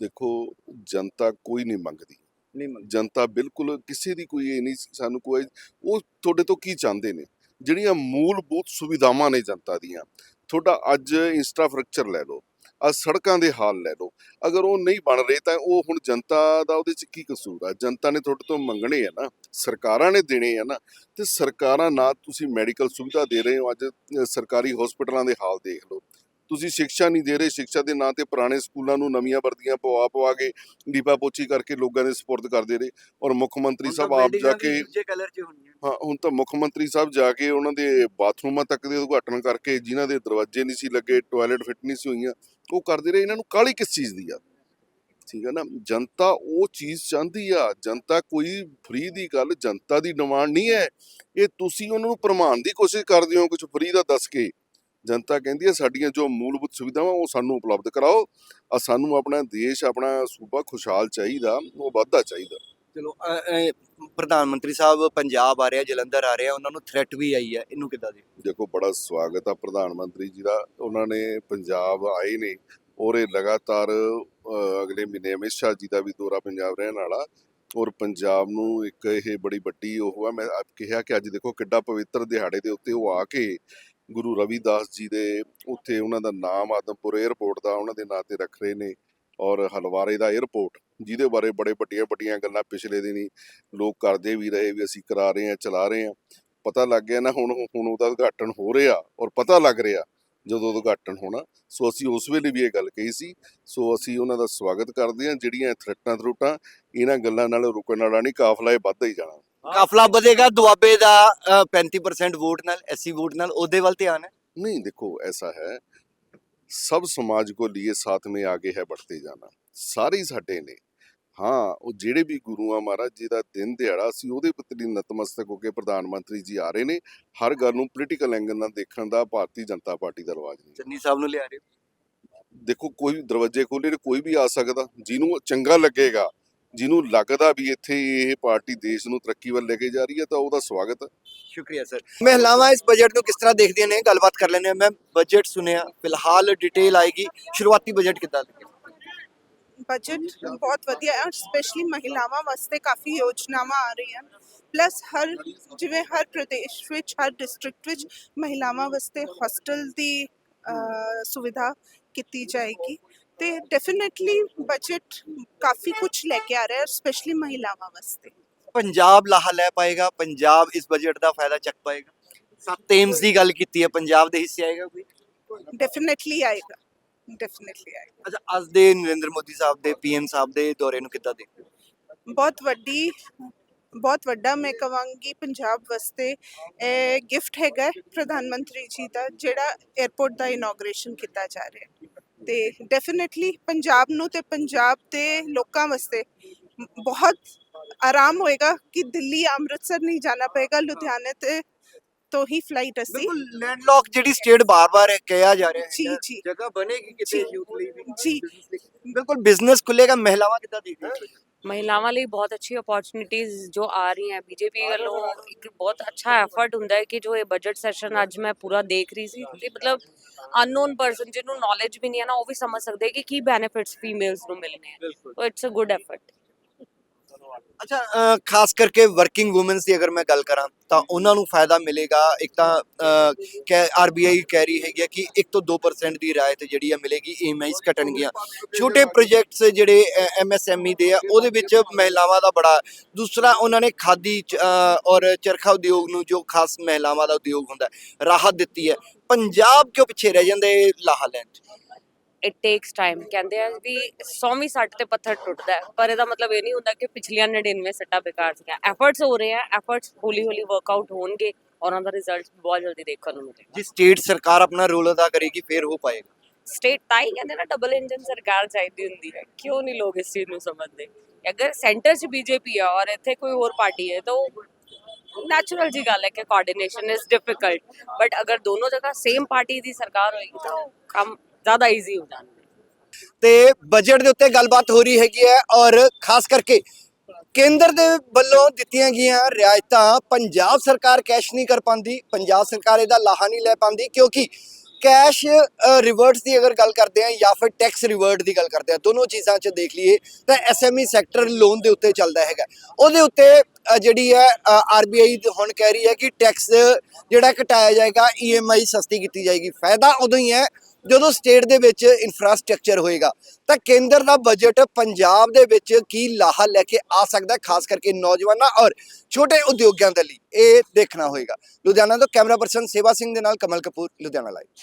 ਦੇਖੋ ਜਨਤਾ ਕੋਈ ਨਹੀਂ ਮੰਗਦੀ। ਨਹੀਂ ਮੰਨਦੇ ਜਨਤਾ ਬਿਲਕੁਲ ਕਿਸੇ ਦੀ ਕੋਈ ਇਹ ਨਹੀਂ ਸਾਨੂੰ ਕੋਈ ਉਹ ਤੁਹਾਡੇ ਤੋਂ ਕੀ ਚਾਹੁੰਦੇ ਨੇ? ਜਿਹੜੀਆਂ ਮੂਲਭੂਤ ਸੁਵਿਧਾਵਾਂ ਨੇ ਜਨਤਾ ਦੀਆਂ। ਤੁਹਾਡਾ ਅੱਜ ਇੰਫਰਾਸਟ੍ਰਕਚਰ ਲੈ ਲਓ ਆ ਸੜਕਾਂ ਦੇ ਹਾਲ ਲੈ ਲਓ। ਅਗਰ ਉਹ ਨਹੀਂ ਬਣ ਰਹੇ ਤਾਂ ਉਹ ਹੁਣ ਜਨਤਾ ਦਾ ਉਹਦੇ ਚ ਕੀ ਕਸੂਰ ਆ? ਜਨਤਾ ਨੇ ਤੁਹਾਡੇ ਤੋਂ ਮੰਗਣੇ ਆ ਨਾ ਸਰਕਾਰਾਂ ਨੇ ਦੇਣੇ ਆ ਨਾ ਤੇ ਸਰਕਾਰਾਂ ਨਾ ਤੁਸੀਂ ਮੈਡੀਕਲ ਸੁਵਿਧਾ ਦੇ ਰਹੇ ਹੋ ਅੱਜ ਸਰਕਾਰੀ ਹਸਪਤਾਲਾਂ ਦੇ ਹਾਲ ਦੇਖ ਲਓ। ਤੁਸੀਂ ਸਿੱਖਿਆ ਨਹੀਂ ਦੇ ਰਹੇ ਸਿੱਖਿਆ ਦੇ ਨਾਂ ਤੇ ਪੁਰਾਣੇ ਸਕੂਲਾਂ ਨੂੰ ਨਵੀਆਂ ਵਰਦੀਆਂ ਪਵਾ ਪਵਾ ਕੇ ਲੀਪਾ ਪੋਚੀ ਕਰਕੇ ਲੋਕਾਂ ਦੇ ਸਪੁਰਦ ਕਰਦੇ ਰਹੇ ਔਰ ਮੁੱਖ ਮੰਤਰੀ ਸਾਹਿਬ ਆਪ ਜਾ ਕੇ ਹਾਂ ਹੁਣ ਤਾਂ ਮੁੱਖ ਮੰਤਰੀ ਸਾਹਿਬ ਜਾ ਕੇ ਉਹਨਾਂ ਦੇ ਬਾਥਰੂਮਾਂ ਤੱਕ ਦੇ ਉਦਘਾਟਨ ਕਰਕੇ ਜਿਨ੍ਹਾਂ ਦੇ ਦਰਵਾਜ਼ੇ ਨਹੀਂ ਸੀ ਲੱਗੇ ਟਾਇਲਟ ਫਿੱਟ ਨਹੀਂ ਸੀ ਹੋਈਆਂ ਉਹ ਕਰਦੇ ਰਹੇ। ਇਹਨਾਂ ਨੂੰ ਕਾਹਲੀ ਕਿਸ ਚੀਜ਼ ਦੀ ਆ? ਠੀਕ ਹੈ ਨਾ ਜਨਤਾ ਉਹ ਚੀਜ਼ ਚਾਹੁੰਦੀ ਆ ਜਨਤਾ ਕੋਈ ਫ੍ਰੀ ਦੀ ਗੱਲ ਜਨਤਾ ਦੀ ਡਿਮਾਂਡ ਨਹੀਂ ਹੈ। ਇਹ ਤੁਸੀਂ ਉਹਨਾਂ ਨੂੰ ਪ੍ਰਮਾਣ ਦੀ ਕੋਸ਼ਿਸ਼ ਕਰਦੇ ਹੋ ਕੁਝ ਫ੍ਰੀ ਦਾ ਦੱਸ ਕੇ। ਜਨਤਾ ਕਹਿੰਦੀ ਹੈ ਸਾਡੀਆਂ ਜੋ ਮੂਲਭੂਤ ਸੁਵਿਧਾਵਾਂ ਉਹ ਸਾਨੂੰ ਉਪਲਬਧ ਕਰਾਓ। ਆ ਸਾਨੂੰ ਆਪਣਾ ਦੇਸ਼ ਆਪਣਾ ਸੂਬਾ ਖੁਸ਼ਹਾਲ ਚਾਹੀਦਾ ਉਹ ਵਾਧਾ ਚਾਹੀਦਾ। ਚਲੋ ਪ੍ਰਧਾਨ ਮੰਤਰੀ ਸਾਹਿਬ ਪੰਜਾਬ ਆ ਰਿਹਾ ਜਲੰਧਰ ਆ ਰਿਹਾ ਉਹਨਾਂ ਨੂੰ ਥ੍ਰੈਟ ਵੀ ਆਈ ਹੈ ਇਹਨੂੰ ਕਿੱਦਾਂ ਦੇ ਦੇਖੋ ਬੜਾ ਸਵਾਗਤ ਆ ਪ੍ਰਧਾਨ ਮੰਤਰੀ ਜੀ ਦਾ। ਉਹਨਾਂ ਨੇ ਪੰਜਾਬ ਆਏ ਨੇ ਔਰ ਇਹ ਲਗਾਤਾਰ ਅਗਲੇ ਮਹੀਨੇ ਅਮਿਤ ਸ਼ਾਹ ਜੀ ਦਾ ਵੀ ਦੌਰਾ ਪੰਜਾਬ ਰਹਿਣ ਵਾਲਾ। ਔਰ ਪੰਜਾਬ ਨੂੰ ਇੱਕ ਇਹ ਬੜੀ ਵੱਡੀ ਉਹ ਆ। ਮੈਂ ਆਪ ਕਿਹਾ ਕਿ ਅੱਜ ਦੇਖੋ ਕਿੱਡਾ ਪਵਿੱਤਰ ਦਿਹਾੜੇ ਦੇ ਉੱਤੇ ਉਹ ਆ ਕੇ ਗੁਰੂ ਰਵਿਦਾਸ ਜੀ ਦੇ ਉੱਥੇ ਉਹਨਾਂ ਦਾ ਨਾਮ ਆਦਮਪੁਰ 에ਅਰਪੋਰਟ ਦਾ ਉਹਨਾਂ ਦੇ ਨਾਂ ਤੇ ਰੱਖ ਰਹੇ ਨੇ ਔਰ ਹਲਵਾਰੇ ਦਾ 에ਅਰਪੋਰਟ ਜਿਹਦੇ ਬਾਰੇ ਬੜੇ ਵੱਡੀਆਂ ਵੱਡੀਆਂ ਗੱਲਾਂ ਪਿਛਲੇ ਦਿਨੀ ਲੋਕ ਕਰਦੇ ਵੀ ਰਹੇ ਵੀ ਅਸੀਂ ਕਰਾ ਰਹੇ ਹਾਂ, ਚਲਾ ਰਹੇ ਹਾਂ। ਪਤਾ ਲੱਗ ਗਿਆ ਨਾ ਹੁਣ ਹੁਣ ਉਹਦਾ ਉਦਘਾਟਨ ਹੋ ਰਿਹਾ ਔਰ ਪਤਾ ਲੱਗ ਰਿਹਾ ਜਦੋਂ ਉਦਘਾਟਨ ਹੋਣਾ। ਸੋ ਅਸੀਂ ਉਸ ਵੇਲੇ ਵੀ ਇਹ ਗੱਲ ਕਹੀ ਸੀ। ਸੋ ਅਸੀਂ ਉਹਨਾਂ ਦਾ ਸਵਾਗਤ ਕਰਦੇ ਹਾਂ, ਜਿਹੜੀਆਂ ਥ੍ਰੈਟਾਂ ਥਰੂਟਾਂ ਇਹਨਾਂ ਗੱਲਾਂ ਨਾਲ ਰੁਕਣ ਵਾਲਾ ਨਹੀਂ, ਕਾਫਲਾ ਇਹ ਵੱਧਦਾ ਹੀ ਜਾਣਾ। ਕਾਫਲਾ ਵਧੇਗਾ ਦੁਆਬੇ ਦਾ ਅ, 35% ਵੋਟ ਨਾਲ ਐਸਸੀ ਵੋਟ ਨਾਲ ਉਹਦੇ ਵੱਲ ਧਿਆਨ ਹੈ नहीं देखो ऐसा है सब समाज को लिए साथ में आगे है बढ़ते जाना ਸਾਰੇ ਹੀ ਸਾਡੇ ਨੇ ਹਾਂ ਉਹ ਜਿਹੜੇ ਵੀ ਗੁਰੂਆਂ ਮਹਾਰਾਜ ਜੀ ਦਾ ਦਿਨ ਦਿਹਾੜਾ ਸੀ ਉਹਦੇ ਪ੍ਰਤੀ ਨਤਮਸਤਕ ਹੋ ਕੇ ਪ੍ਰਧਾਨ ਮੰਤਰੀ ਜੀ ਆ ਰਹੇ ਨੇ ਹਰ ਗੱਲ ਨੂੰ ਪੋਲੀਟੀਕਲ ਐਂਗਲ ਨਾਲ ਦੇਖਣ ਦਾ ਭਾਰਤੀ ਜਨਤਾ ਪਾਰਟੀ ਦਾ ਰਿਵਾਜ ਨਹੀਂ ਚੰਨੀ ਸਾਹਿਬ ਨੂੰ ਲਿਆ ਰਹੇ ਦੇਖੋ ਕੋਈ ਵੀ ਦਰਵਾਜ਼ੇ ਖੋਲੇ ਨੇ ਕੋਈ ਵੀ ਆ ਸਕਦਾ ਜਿਹਨੂੰ ਚੰਗਾ ਲੱਗੇਗਾ ਜਿਹਨੂੰ ਲੱਗਦਾ ਵੀ ਇੱਥੇ ਇਹ ਪਾਰਟੀ ਦੇਸ਼ ਨੂੰ ਤਰੱਕੀ ਵੱਲ ਲੈ ਕੇ ਜਾ ਰਹੀ ਹੈ ਤਾਂ ਉਹਦਾ ਸਵਾਗਤ ਹੈ। ਸ਼ੁਕਰੀਆ ਸਰ। ਮਹਿਲਾਵਾਂ ਇਸ ਬਜਟ ਨੂੰ ਕਿਸ ਤਰ੍ਹਾਂ ਦੇਖਦੀਆਂ ਨੇ? ਗੱਲਬਾਤ ਕਰ ਲੈਂਦੇ ਹਾਂ। ਮੈਂ ਬਜਟ ਸੁਣਿਆ ਫਿਲਹਾਲ ਡਿਟੇਲ ਆਏਗੀ। ਸ਼ੁਰੂਆਤੀ ਬਜਟ ਕਿੱਦਾਂ? ਲੱਗਿਆ ਬਜਟ ਬਹੁਤ ਵਧੀਆ ਹੈ ਸਪੈਸ਼ਲੀ ਮਹਿਲਾਵਾਂ ਵਾਸਤੇ ਕਾਫੀ ਯੋਜਨਾਵਾਂ ਆ ਰਹੀਆਂ। ਪਲੱਸ ਹਰ ਜਿਵੇਂ ਹਰ ਪ੍ਰਦੇਸ਼ ਵਿੱਚ ਹਰ ਡਿਸਟ੍ਰਿਕਟ ਵਿੱਚ ਮਹਿਲਾਵਾਂ ਵਾਸਤੇ ਹੋਸਟਲ ਦੀ ਸੁਵਿਧਾ ਕੀਤੀ ਜਾਏਗੀ। ਤੇ ਡੈਫੀਨਿਟਲੀ ਬਜਟ ਕਾਫੀ ਕੁਝ ਲੈ ਕੇ ਆ ਰਿਹਾ ਹੈ ਸਪੈਸ਼ਲੀ ਮਹਿਲਾਵਾਂ ਵਾਸਤੇ ਪੰਜਾਬ ਲਾਹਾ ਲੈ ਪਾਏਗਾ ਪੰਜਾਬ ਇਸ ਬਜਟ ਦਾ ਫਾਇਦਾ ਚੱਕ ਪਾਏਗਾ ਸੱਤ ਏਮਸ ਦੀ ਗੱਲ ਕੀਤੀ ਹੈ ਪੰਜਾਬ ਦੇ ਹਿੱਸੇ ਆਏਗਾ ਕੋਈ ਡੈਫੀਨਿਟਲੀ ਆਏਗਾ ਡੈਫੀਨਿਟਲੀ ਆਏਗਾ ਅੱਛਾ ਅੱਜ ਦੇ ਨਰਿੰਦਰ ਮੋਦੀ ਸਾਹਿਬ ਦੇ ਪੀਐਮ ਸਾਹਿਬ ਦੇ ਦੌਰੇ ਨੂੰ ਕਿੱਦਾਂ ਦੇਖਦੇ ਹੋ ਬਹੁਤ ਵੱਡੀ ਬਹੁਤ ਵੱਡਾ ਮੈਂ ਕਵਾਂਗੀ ਪੰਜਾਬ ਵਾਸਤੇ ਇਹ ਗਿਫਟ ਹੈਗਾ ਹੈ ਪ੍ਰਧਾਨ ਮੰਤਰੀ ਜੀ ਦਾ ਜਿਹੜਾ 에어ਪੋਰਟ ਦਾ ਇਨੋਗ੍ਰੇਸ਼ਨ ਕੀਤਾ ਜਾ ਰਿਹਾ ਹੈ ਤੇ ਡੈਫੀਨਿਟਲੀ ਪੰਜਾਬ ਨੂੰ ਤੇ ਪੰਜਾਬ ਦੇ ਲੋਕਾਂ ਵਾਸਤੇ ਬਹੁਤ ਆਰਾਮ ਹੋਏਗਾ ਕਿ ਦਿੱਲੀ ਅੰਮ੍ਰਿਤਸਰ ਨਹੀਂ ਜਾਣਾ ਪਏਗਾ ਲੁਧਿਆਣੇ ਤੇ ਤੋਂ ਹੀ ਫਲਾਈਟ ਅਸੀਂ ਬਿਲਕੁਲ ਲੈਂਡਲੌਕ ਜਿਹੜੀ ਸਟੇਟ ਬਾਰ-ਬਾਰ ਕਿਹਾ ਜਾ ਰਿਹਾ ਜੀ, ਹੈ ਜੀ। ਜਗ੍ਹਾ ਬਣੇਗੀ ਕਿਤੇ ਜੀ। ਯੂਥ ਲਈ ਵੀ ਜੀ। business ਲਈ। ਬਿਲਕੁਲ ਬਿਜ਼ਨਸ ਖੁੱਲੇਗਾ ਮਹਿਲਾਵਾਂ ਕਿੱਦਾਂ ਦੇਖਦੇ ਹੋ ਮਹਿਲਾਵਾਂ ਲਈ ਬਹੁਤ ਅੱਛੀ ਓਪੋਰਚੁਨਿਟੀਜ਼ ਜੋ ਆ ਰਹੀਆਂ ਬੀਜੇਪੀ ਵੱਲੋਂ ਇੱਕ ਬਹੁਤ ਅੱਛਾ ਐਫਰਟ ਹੁੰਦਾ ਹੈ ਕਿ ਜੋ ਇਹ ਬਜਟ ਸੈਸ਼ਨ ਅੱਜ ਮੈਂ ਪੂਰਾ ਦੇਖ ਰਹੀ ਸੀ ਕਿ ਮਤਲਬ ਅਨਨੋਨ ਪਰਸਨ ਜਿਹਨੂੰ ਨੌਲੇਜ ਵੀ ਨਹੀਂ ਹੈ ਨਾ ਉਹ ਵੀ ਸਮਝ ਸਕਦੇ ਕਿ ਕੀ ਬੈਨੀਫਿਟਸ ਫੀਮੇਲਸ ਨੂੰ ਮਿਲਨੇ ਹੈ so it's a good effort ਅੱਛਾ ਅ, ਖਾਸ ਕਰਕੇ ਵਰਕਿੰਗ ਔਮਨਸ ਦੀ ਅਗਰ ਮੈਂ ਗੱਲ ਕਰਾਂ ਤਾਂ ਉਹਨਾਂ ਨੂੰ ਫਾਇਦਾ ਮਿਲੇਗਾ। ਇੱਕ ਤਾਂ ਆਰਬੀਆਈ ਕਹਿ ਰਹੀ ਹੈਗੀ ਹੈ ਕਿ 1 ਤੋਂ 2% ਦੀ ਰਾਇਤ ਜਿਹੜੀ ਆ ਮਿਲੇਗੀ ਈਐਮਆਈਸ ਘਟਣਗੀਆਂ। ਛੋਟੇ ਪ੍ਰੋਜੈਕਟਸ ਜਿਹੜੇ ਐਮਐਸਐਮਈ ਦੇ ਆ ਉਹਦੇ ਵਿੱਚ ਮਹਿਲਾਵਾਂ ਦਾ ਬੜਾ ਦੂਸਰਾ ਉਹਨਾਂ ਨੇ ਖਾਦੀ ਚ, ਅ, ਔਰ ਚਰਖਾ ਉਦਯੋਗ ਨੂੰ ਜੋ ਖਾਸ ਮਹਿਲਾਵਾਂ ਦਾ ਉਦਯੋਗ ਹੁੰਦਾ ਹੈ, ਰਾਹਤ ਦਿੱਤੀ ਹੈ। ਪੰਜਾਬ ਕਿਉਂ ਪਿੱਛੇ ਰਹਿ ਜਾਂਦੇ ਇਹ ਲਾਹਾ ਲੈਣ 'ਚ? ਇਟ ਟੇਕਸ ਟਾਈਮ ਕਹਿੰਦੇ ਆ ਵੀ 100ਵੀਂ ਸੱਟ ਤੇ ਪੱਥਰ ਟੁੱਟਦਾ ਪਰ ਇਹਦਾ ਮਤਲਬ ਇਹ ਨਹੀਂ ਹੁੰਦਾ ਕਿ ਪਿਛਲੀਆਂ 99 ਸੱਟਾਂ ਬੇਕਾਰ ਸੀਗੀਆਂ। ਐਫਰਟਸ ਹੋ ਰਹੇ ਆ। ਐਫਰਟਸ ਹੌਲੀ ਹੌਲੀ ਵਰਕਆਊਟ ਹੋਣਗੇ ਔਰ ਉਹਨਾਂ ਦਾ ਰਿਜ਼ਲਟ ਬਹੁਤ ਜਲਦੀ ਦੇਖਣ ਨੂੰ ਮਿਲੇਗਾ। ਜੇ ਸਟੇਟ ਸਰਕਾਰ ਆਪਣਾ ਰੋਲ ਅਦਾ ਕਰੇਗੀ ਫਿਰ ਹੋ ਪਾਏਗਾ। ਸਟੇਟ ਤਾਂ ਹੀ ਕਹਿੰਦੇ ਨਾ ਡਬਲ ਇੰਜਨ ਸਰਕਾਰ ਚਾਹੀਦੀ ਹੁੰਦੀ ਹੈ। ਕਿਉਂ ਨਹੀਂ ਲੋਕ ਇਸ ਚੀਜ਼ ਨੂੰ ਸਮਝਦੇ? ਅਗਰ ਸੈਂਟਰ 'ਚ ਬੀਜੇਪੀ ਹੈ ਔਰ ਇੱਥੇ ਕੋਈ ਹੋਰ ਪਾਰਟੀ ਹੈ ਤਾਂ ਨੈਚੁਰਲ ਜੀ ਗੱਲ ਹੈ ਕਿ ਕੋਆਰਡੀਨੇਸ਼ਨ ਇਜ਼ ਡਿਫਿਕਲਟ ਬਟ ਅਗਰ ਦੋਨੋਂ ਜਗ੍ਹਾ ਸੇਮ ਪਾਰਟੀ ਦੀ ਸਰਕਾਰ ਹੋਏਗੀ ਤਾਂ ਕੰਮ ਜ਼ਿਆਦਾ ਈਜ਼ੀ ਹੋ ਜਾਣਗੇ। ਤੇ ਬਜਟ ਦੇ ਉੱਤੇ ਗੱਲਬਾਤ ਹੋ ਰਹੀ ਹੈਗੀ ਹੈ ਔਰ ਖਾਸ ਕਰਕੇ ਕੇਂਦਰ ਦੇ ਵੱਲੋਂ ਦਿੱਤੀਆਂ ਗਈਆਂ ਰਿਆਇਤਾਂ ਪੰਜਾਬ ਸਰਕਾਰ ਕੈਸ਼ ਨਹੀਂ ਕਰ ਪਾਉਂਦੀ, ਪੰਜਾਬ ਸਰਕਾਰ ਇਹਦਾ ਲਾਹਾ ਨਹੀਂ ਲੈ ਪਾਉਂਦੀ ਕਿਉਂਕਿ ਕੈਸ਼ ਰਿਵਰਟਸ ਦੀ ਅਗਰ ਗੱਲ ਕਰਦੇ ਆ ਜਾਂ ਫਿਰ ਟੈਕਸ ਰਿਵਰਟ ਦੀ ਗੱਲ ਕਰਦੇ ਆ ਦੋਨੋਂ ਚੀਜ਼ਾਂ 'ਚ ਦੇਖ ਲਈਏ ਤਾਂ ਐਸਐਮਈ ਸੈਕਟਰ ਲੋਨ ਦੇ ਉੱਤੇ ਚੱਲਦਾ ਹੈਗਾ। ਉਹਦੇ ਉੱਤੇ ਜਿਹੜੀ ਹੈ ਆਰਬੀਆਈ ਹੁਣ ਕਹਿ ਰਹੀ ਹੈ ਕਿ ਟੈਕਸ ਜਿਹੜਾ ਘਟਾਇਆ ਜਾਏਗਾ ਈਐਮਆਈ ਸਸਤੀ ਕੀਤੀ ਜਾਏਗੀ। ਫਾਇਦਾ ਉਦੋਂ ਹੀ ਹੈ ਜਦੋਂ ਸਟੇਟ ਦੇ ਵਿੱਚ ਇਨਫਰਾਸਟ੍ਰਕਚਰ ਹੋਏਗਾ, ਤਾਂ ਕੇਂਦਰ ਦਾ ਬਜਟ ਪੰਜਾਬ ਦੇ ਵਿੱਚ ਕੀ ਲਾਹਾ ਲੈ ਕੇ ਆ ਸਕਦਾ, ਖਾਸ ਕਰਕੇ ਨੌਜਵਾਨਾਂ ਔਰ ਛੋਟੇ ਉਦਯੋਗਾਂ ਦੇ ਲਈ, ਇਹ ਦੇਖਣਾ ਹੋਏਗਾ। ਲੁਧਿਆਣਾ ਤੋਂ ਕੈਮਰਾ ਪਰਸਨ ਸੇਵਾ ਸਿੰਘ ਦੇ ਨਾਲ ਕਮਲ ਕਪੂਰ, ਲੁਧਿਆਣਾ ਲਾਈਵ